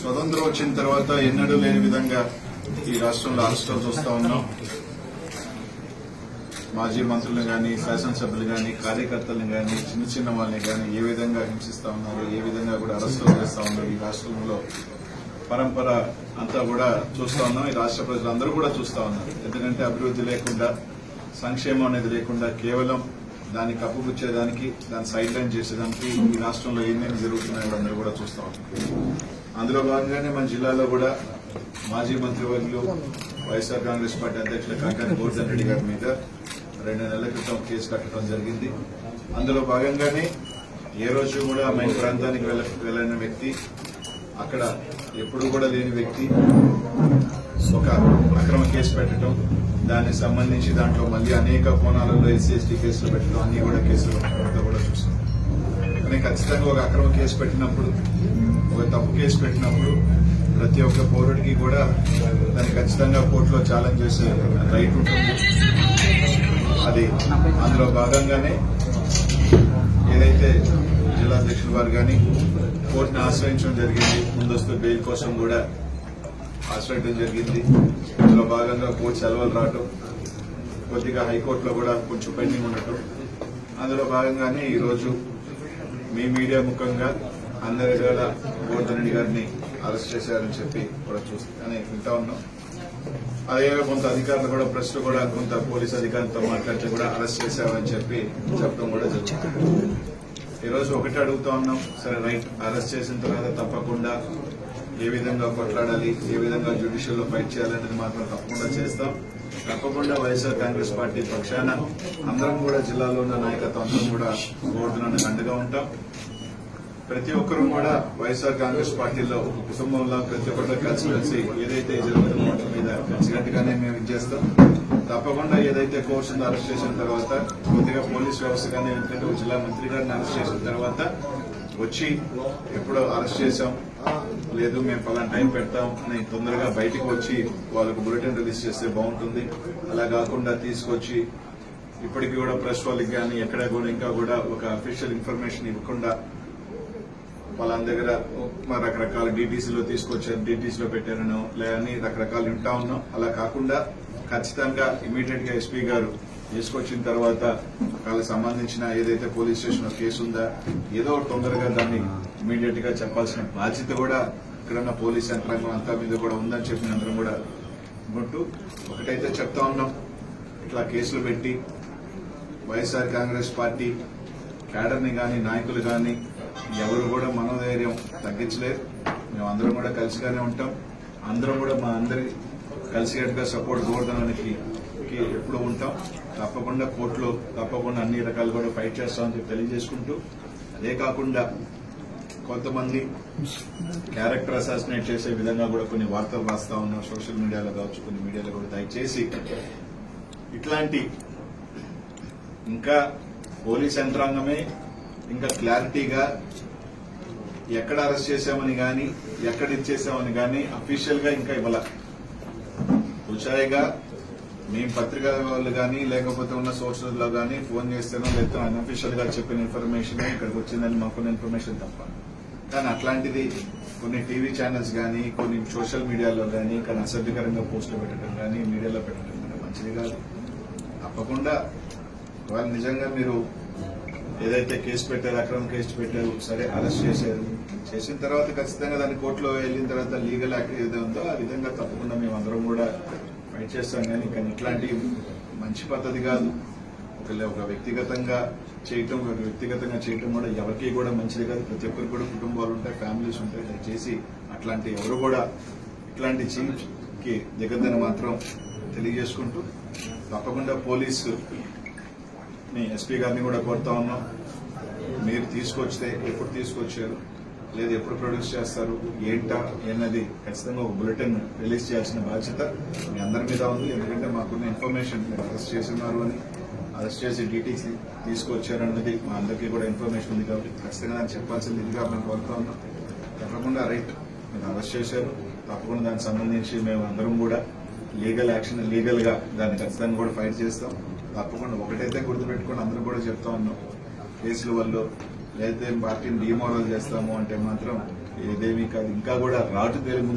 స్వతంత్రం వచ్చిన తర్వాత ఎన్నడూ లేని విధంగా ఈ రాష్ట్రంలో అరెస్టులు చూస్తా ఉన్నాం. మాజీ మంత్రులు కానీ శాసనసభ్యులు కానీ కార్యకర్తలను కానీ చిన్న చిన్న వాళ్ళని కానీ ఏ విధంగా హింసిస్తా ఉన్నారు ఏ విధంగా కూడా అరెస్టులు చేస్తా ఉన్నారు ఈ రాష్ట్రంలో. పరంపర అంతా కూడా చూస్తా ఉన్నాం. ఈ రాష్ట్ర ప్రజలందరూ కూడా చూస్తా ఉన్నారు. ఎందుకంటే అభివృద్ధి లేకుండా సంక్షేమం అనేది లేకుండా కేవలం దాన్ని కప్పుపుచ్చేదానికి దాన్ని సైడ్ లైన్ చేసేదానికి ఈ రాష్ట్రంలో ఏమేమి జరుగుతున్నాయో అందరూ కూడా చూస్తా ఉన్నారు. అందులో భాగంగానే మన జిల్లాలో కూడా మాజీ మంత్రివర్యులు వైఎస్ఆర్ కాంగ్రెస్ పార్టీ అధ్యక్షులు కాకాని గోవర్ధన్ రెడ్డి గారి మీద రెండు నెలల క్రితం కేసు కట్టడం జరిగింది. అందులో భాగంగానే ఏ రోజు కూడా మైన్ ప్రాంతానికి వెళ్ళ వెళ్ళిన వ్యక్తి అక్కడ ఎప్పుడు కూడా లేని వ్యక్తి ఒక అక్రమ కేసు పెట్టడం దానికి సంబంధించి దాంట్లో మళ్ళీ అనేక కోణాలలో ఎస్సీ ఎస్టీ కేసులు పెట్టడం అన్ని కూడా కేసులు కూడా చూసాం. కానీ ఖచ్చితంగా ఒక అక్రమ కేసు పెట్టినప్పుడు ఒక తప్పు కేసు పెట్టినప్పుడు ప్రతి ఒక్క పౌరుడికి కూడా దాన్ని ఖచ్చితంగా కోర్టులో ఛాలెంజ్ చేసే రైట్ ఉంటుంది. అది అందులో భాగంగానే ఏదైతే జిల్లాధ్యక్షుల వారు కానీ కోర్టును ఆశ్రయించడం జరిగింది ముందస్తు బెయిల్ కోసం కూడా ఆశ్రయించడం జరిగింది. అందులో భాగంగా కోర్టు సెలవులు రావటం కొద్దిగా హైకోర్టులో కూడా కొంచెం పెండింగ్ ఉండటం. అందులో భాగంగానే ఈరోజు మీ మీడియా ముఖంగా అందరి వేళ గోవర్ధన్ రెడ్డి గారిని అరెస్ట్ చేశారని చెప్పి కూడా చూస్తానే వింటా ఉన్నాం. అదేవిధంగా కొంత అధికారులు కూడా ప్రశ్న కూడా కొంత పోలీస్ అధికారులతో మాట్లాడితే కూడా అరెస్ట్ చేశామని చెప్పి చెప్పడం కూడా జరుగుతుంది ఈరోజు ఒకటి అడుగుతా ఉన్నాం. సరే రైట్. అరెస్ట్ చేసిన తర్వాత తప్పకుండా ఏ విధంగా కొట్లాడాలి ఏ విధంగా జ్యుడిషియల్లో ఫైట్ చేయాలనేది మాత్రం తప్పకుండా చేస్తాం. తప్పకుండా వైఎస్ఆర్ కాంగ్రెస్ పార్టీ పక్షాన అందరం కూడా జిల్లాలో ఉన్న నాయకత్వం అందరం కూడా గోవర్ధనానికి అండగా ఉంటాం. ప్రతి ఒక్కరూ కూడా వైఎస్ఆర్ కాంగ్రెస్ పార్టీలో ఒక కుటుంబంలో ప్రతి ఒక్కరితో కలిసి కలిసి ఏదైతే జరుగుతుందో వాటి మీద కలిసికట్టుగానే మేము ఇది చేస్తాం. తప్పకుండా ఏదైతే కోర్సును అరెస్ట్ చేసిన తర్వాత కొద్దిగా పోలీస్ వ్యవస్థ కానీ ఎందుకంటే జిల్లా మంత్రి గారిని అరెస్ట్ చేసిన తర్వాత వచ్చి ఎప్పుడో అరెస్ట్ చేశాం. లేదు మేము పలానా టైం పెడతాం అని తొందరగా బయటికి వచ్చి వాళ్ళకు బులెటిన్ రిలీజ్ చేస్తే బాగుంటుంది. అలా కాకుండా తీసుకొచ్చి ఇప్పటికీ కూడా ప్రెస్ వాళ్ళకి కానీ ఎక్కడ కూడా ఇంకా కూడా ఒక అఫీషియల్ ఇన్ఫర్మేషన్ ఇవ్వకుండా వాళ్ళ దగ్గర మా రకరకాల డీటీసీలో తీసుకొచ్చారు డీటీసీలో పెట్టాను లేదని రకరకాలు వింటా ఉన్నాం. అలా కాకుండా ఖచ్చితంగా ఇమీడియట్గా ఎస్పీ గారు తీసుకొచ్చిన తర్వాత వాళ్ళకి సంబంధించిన ఏదైతే పోలీస్ స్టేషన్ కేసు ఉందా ఏదో తొందరగా దాన్ని ఇమీడియట్గా చెప్పాల్సిన బాధ్యత కూడా ఇక్కడున్న పోలీస్ యంత్రాంగం అంతా మీద కూడా ఉందని చెప్పిన అందరం కూడా ఉంటూ ఒకటైతే చెప్తా ఉన్నాం. ఇట్లా కేసులు పెట్టి వైఎస్ఆర్ కాంగ్రెస్ పార్టీ క్యాడర్ని కానీ నాయకులు కానీ ఎవరు కూడా మనోధైర్యం తగ్గించలేదు. మేము అందరం కూడా కలిసిగానే ఉంటాం. అందరం కూడా మా అందరి కలిసికట్టుగా సపోర్ట్ గోవర్ధనానికి ఎప్పుడు ఉంటాం. తప్పకుండా కోర్టులో తప్పకుండా అన్ని రకాలు కూడా ఫైట్ చేస్తామని చెప్పి తెలియజేసుకుంటూ అదే కాకుండా కొంతమంది క్యారెక్టర్ అసాసినేట్ చేసే విధంగా కూడా కొన్ని వార్తలు రాస్తా ఉన్నాం. సోషల్ మీడియాలో కావచ్చు కొన్ని మీడియాలో కూడా దయచేసి ఇట్లాంటి ఇంకా పోలీస్ యంత్రాంగమే ఇంకా క్లారిటీగా ఎక్కడ అరెస్ట్ చేశామని గాని ఎక్కడ ఇచ్చేసామని గాని అఫీషియల్గా ఇంకా ఇవ్వాల. ఉచాయిగా మేము పత్రికా వాళ్ళు కానీ లేకపోతే ఉన్న సోర్సెస్లో కానీ ఫోన్ చేస్తేనో లేకపోతే అన్అఫీషియల్గా చెప్పిన ఇన్ఫర్మేషన్ ఇక్కడికి వచ్చిందని మాకున్న ఇన్ఫర్మేషన్ తప్ప. కానీ అట్లాంటిది కొన్ని టీవీ ఛానల్స్ కానీ కొన్ని సోషల్ మీడియాలో కానీ కానీ అసభ్యకరంగా పోస్టులు పెట్టడం కానీ మీడియాలో పెట్టడం కానీ మంచిది కాదు. తప్పకుండా వాళ్ళు నిజంగా మీరు ఏదైతే కేసు పెట్టారు అక్రమ కేసు పెట్టారు సరే అరెస్ట్ చేశారు. చేసిన తర్వాత ఖచ్చితంగా దాన్ని కోర్టులో వెళ్ళిన తర్వాత లీగల్ యాక్ట్ ఏదో ఉందో ఆ విధంగా తప్పకుండా మేము అందరం కూడా ఫైట్ చేస్తాం. కానీ కానీ ఇట్లాంటి మంచి పద్ధతి కాదు. ఒక ఒక వ్యక్తిగతంగా చేయటం ఒక వ్యక్తిగతంగా చేయటం కూడా ఎవరికి కూడా మంచిది కాదు. ప్రతి ఒక్కరికి కూడా కుటుంబాలు ఉంటాయి ఫ్యామిలీస్ ఉంటాయి. దయచేసి అట్లాంటి ఎవరు కూడా ఇట్లాంటి చీఫ్కి దిగద్దని మాత్రం తెలియజేసుకుంటూ తప్పకుండా పోలీసు ని ఎస్పీ గారిని కూడా కోరుతా ఉన్నాం. మీరు తీసుకొస్తే ఎప్పుడు తీసుకొచ్చారు? లేదు ఎప్పుడు ప్రొడ్యూస్ చేస్తారు? ఏంటా? అన్నది ఖచ్చితంగా ఒక బులెటిన్ రిలీజ్ చేయాల్సిన బాధ్యత మీ అందరి మీద ఉంది. ఎందుకంటే మాకున్న ఇన్ఫర్మేషన్ మీరు అరెస్ట్ చేస్తున్నారు అని అరెస్ట్ చేసి డీటీసీ తీసుకొచ్చారన్నది మా అందరికీ కూడా ఇన్ఫర్మేషన్ ఉంది కాబట్టి ఖచ్చితంగా దాన్ని చెప్పాల్సింది ఇదిగా మేము కోరుతా ఉన్నాం. తప్పకుండా రైట్ మీరు అరెస్ట్ చేశారు. తప్పకుండా దానికి సంబంధించి మేము అందరం కూడా లీగల్ యాక్షన్ లీగల్గా దాన్ని ఖచ్చితంగా కూడా ఫైట్ చేస్తాం. తప్పకుండా ఒకటైతే గుర్తుపెట్టుకొని అందరూ కూడా చెప్తా ఉన్నాం. కేసుల వల్ల లేకపోతే పార్టీని డిమోరల్ చేస్తాము అంటే మాత్రం ఇదేమీ కాదు. ఇంకా కూడా రాటు తెలుగు